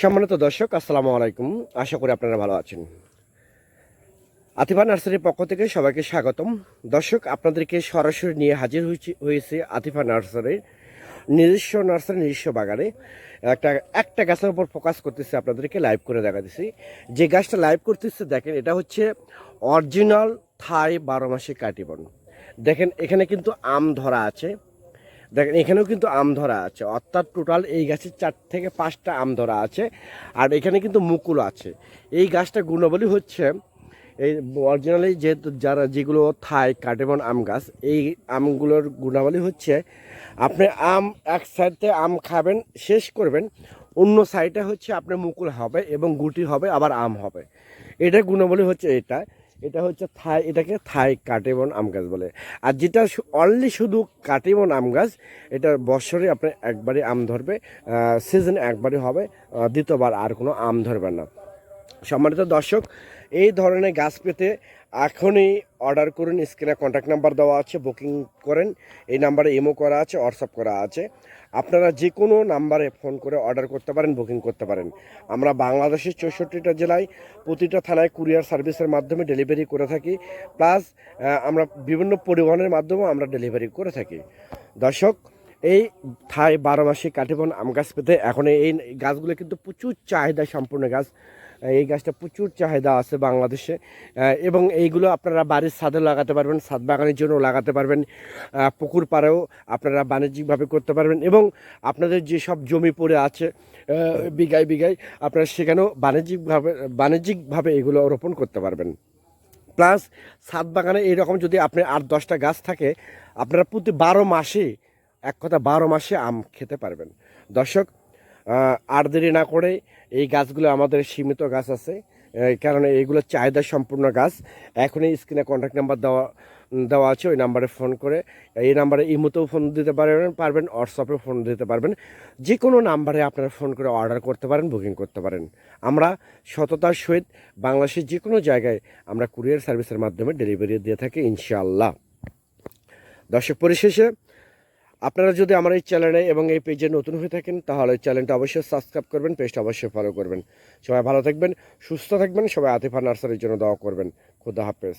সম্মানিত দর্শক, আসসালামু আলাইকুম। আশা করি আপনারা ভালো আছেন। আতিফা নার্সারির পক্ষ থেকে সবাইকে স্বাগতম। দর্শক, আপনাদেরকে সরাসরি নিয়ে হাজির হয়েছি হয়েছে আতিফা নার্সারির নিজস্ব নার্সারি, নিজস্ব বাগানে। একটা একটা গাছের উপর ফোকাস করতেছে, আপনাদেরকে লাইভ করে দেখা দিছি যে গাছটা লাইভ করতেছে, দেখেন, এটা হচ্ছে অরিজিনাল থাই বারো মাসে কাটিবন। দেখেন, এখানে কিন্তু আম ধরা আছে। দেখেন, এখানেও কিন্তু আম ধরা আছে। অর্থাৎ টোটাল এই গাছের চার থেকে পাঁচটা আম ধরা আছে। আর এখানে কিন্তু মুকুল আছে। এই গাছটা গুণাবলী হচ্ছে, এই অরিজিনালি যে যারা যেগুলো থাই কাটেমন আম গাছ, এই আমগুলোর গুণাবলী হচ্ছে, আপনি আম এক সাইডে আম খাবেন, শেষ করবেন, অন্য সাইডে হচ্ছে আপনার মুকুল হবে এবং গুটি হবে, আবার আম হবে। এটার গুণাবলী হচ্ছে এটা। এটা হচ্ছে থাই, এটাকে থাই কাটেমন আম গাছ বলে। আর যেটা অনলি শুধু কাটেমন আম গাছ এটা বছরে আপনি একবারই আম ধরবে সিজন একবারই হবে দ্বিতীয়বার আর কোনো আম ধরবে না। সম্মানিত দর্শক এই ধরনের গাছ পেতে এখনই অর্ডার করুন স্ক্রিনে কন্ট্যাক্ট নাম্বার দেওয়া আছে বুকিং করেন, এই নাম্বারে ইমো করা আছে হোয়াটসঅ্যাপ করা আছে। আপনারা যে কোনো নাম্বারে ফোন করে অর্ডার করতে পারেন বুকিং করতে পারেন। আমরা বাংলাদেশের চৌষট্টিটা জেলায় প্রতিটা থানায় কুরিয়ার সার্ভিসের মাধ্যমে ডেলিভারি করে থাকি। প্লাস আমরা বিভিন্ন পরিবহনের মাধ্যমেও আমরা ডেলিভারি করে থাকি। দর্শক এই থাই বারো মাসে কাটিবন আম গাছ পেতে এখন এই গাছগুলো কিন্তু প্রচুর চাহিদা সম্পূর্ণ গাছ। এই গাছটা প্রচুর চাহিদা আছে বাংলাদেশে। এবং এইগুলো আপনারা বাড়ির ছাদে লাগাতে পারবেন, ছাদ বাগানের জন্য লাগাতে পারবেন পুকুর পাড়েও আপনারা বাণিজ্যিকভাবে করতে পারবেন এবং আপনাদের যেসব জমি পড়ে আছে বিঘায় বিঘায় আপনারা সেখানেও বাণিজ্যিকভাবে বাণিজ্যিকভাবে এগুলো রোপণ করতে পারবেন। প্লাস ছাদ বাগানে এইরকম যদি আপনি আট দশটা গাছ থাকে, আপনারা প্রতি বারো মাসে এক কথা বারো মাসে আম খেতে পারবেন। দর্শক আর দেরি না করে এই গাছগুলো আমাদের সীমিত গাছ আছে কারণে এইগুলো চাহিদা সম্পূর্ণ গাছ। এখনই স্ক্রিনে কন্ট্যাক্ট নাম্বার দেওয়া দেওয়া আছে, ওই নাম্বারে ফোন করে। এই নাম্বারে ইমোতেও ফোন দিতে পারবেন পারবেন হোয়াটসঅ্যাপে ফোন দিতে পারবেন। যে কোনো নাম্বারে আপনারা ফোন করে অর্ডার করতে পারেন বুকিং করতে পারেন। আমরা সততার সহিত বাংলাদেশের যে কোনো জায়গায় আমরা কুরিয়ার সার্ভিসের মাধ্যমে ডেলিভারি দিয়ে থাকি, ইনশাআল্লাহ। দর্শক, পরিশেষে আপনারা যদি আমার এই চ্যানেলে এবং এই পেজে নতুন হয়ে থাকেন, তাহলে চ্যানেলটা অবশ্যই সাবস্ক্রাইব করবেন, পেজটা অবশ্যই ফলো করবেন। সবাই ভালো থাকবেন, সুস্থ থাকবেন, সবাই আতিফা নার্সারির জন্য দাওয়া করবেন। খুদা হাফেজ।